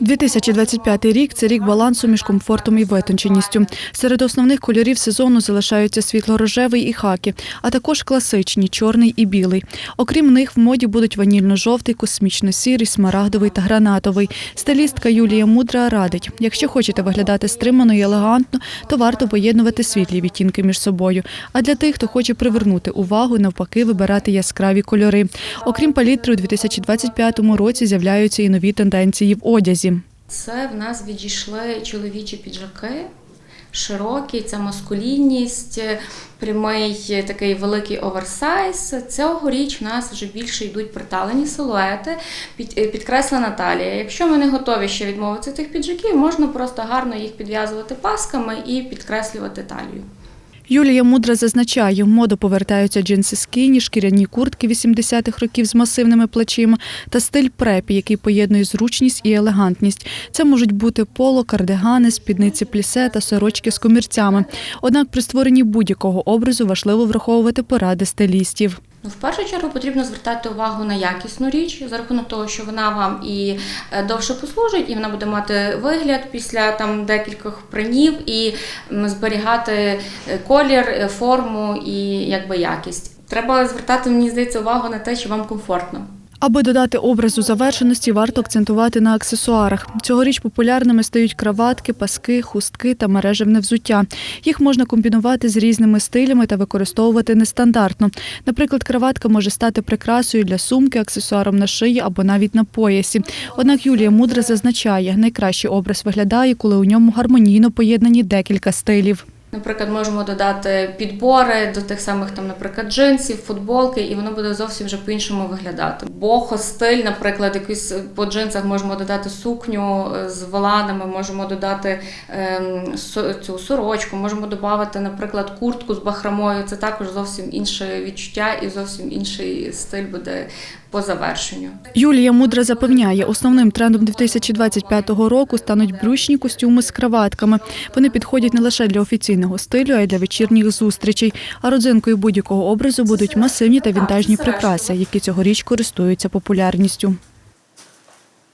2025 рік це рік балансу між комфортом і витонченістю. Серед основних кольорів сезону залишаються світло-рожевий і хакі, а також класичні чорний і білий. Окрім них, в моді будуть ванільно-жовтий, космічно-сірий, смарагдовий та гранатовий. Стилістка Юлія Мудра радить: якщо хочете виглядати стримано і елегантно, то варто поєднувати світлі відтінки між собою. А для тих, хто хоче привернути увагу, навпаки, вибирати яскраві кольори. Окрім палітри, у 2025 році з'являються і нові тенденції в одязі. Це в нас відійшли чоловічі піджаки, широкі, це маскулінність, прямий такий великий оверсайз. Цьогоріч в нас вже більше йдуть приталені силуети, під, е, підкреслена талія. Якщо ми не готові ще відмовитися від цих піджаків, можна просто гарно їх підв'язувати пасками і підкреслювати талію. Юлія Мудра зазначає, в моду повертаються джинси скіні, шкіряні куртки 80-х років з масивними плечима та стиль препі, який поєднує зручність і елегантність. Це можуть бути поло, кардигани, спідниці плісе та сорочки з комірцями. Однак при створенні будь-якого образу важливо враховувати поради стилістів. Ну, в першу чергу потрібно звертати увагу на якісну річ за рахунок того, що вона вам і е, довше послужить, і вона буде мати вигляд після там декількох принів і зберігати е, колір, е, форму і якби якість. Треба звертати, мені здається, увагу на те, що вам комфортно. Аби додати образу завершеності, варто акцентувати на аксесуарах. Цьогоріч популярними стають краватки, паски, хустки та мережевне взуття. Їх можна комбінувати з різними стилями та використовувати нестандартно. Наприклад, краватка може стати прикрасою для сумки, аксесуаром на шиї або навіть на поясі. Однак Юлія Мудра зазначає, найкращий образ виглядає, коли у ньому гармонійно поєднані декілька стилів. Наприклад, можемо додати підбори до тих самих там, наприклад, джинсів, футболки, і воно буде зовсім вже по-іншому виглядати. Бохо стиль, наприклад, якийсь по джинсах можемо додати сукню е, з воланами, можемо додати ем, цю сорочку, можемо додати, наприклад, куртку з бахромою. Це також зовсім інше відчуття і зовсім інший стиль буде по завершенню. Юлія Мудра запевняє, основним трендом 2025 року стануть брючні костюми з краватками. Вони підходять не лише для офіційного стилю, а й для вечірніх зустрічей. А родзинкою будь-якого образу будуть масивні та вінтажні прикраси, які цьогоріч користуються популярністю.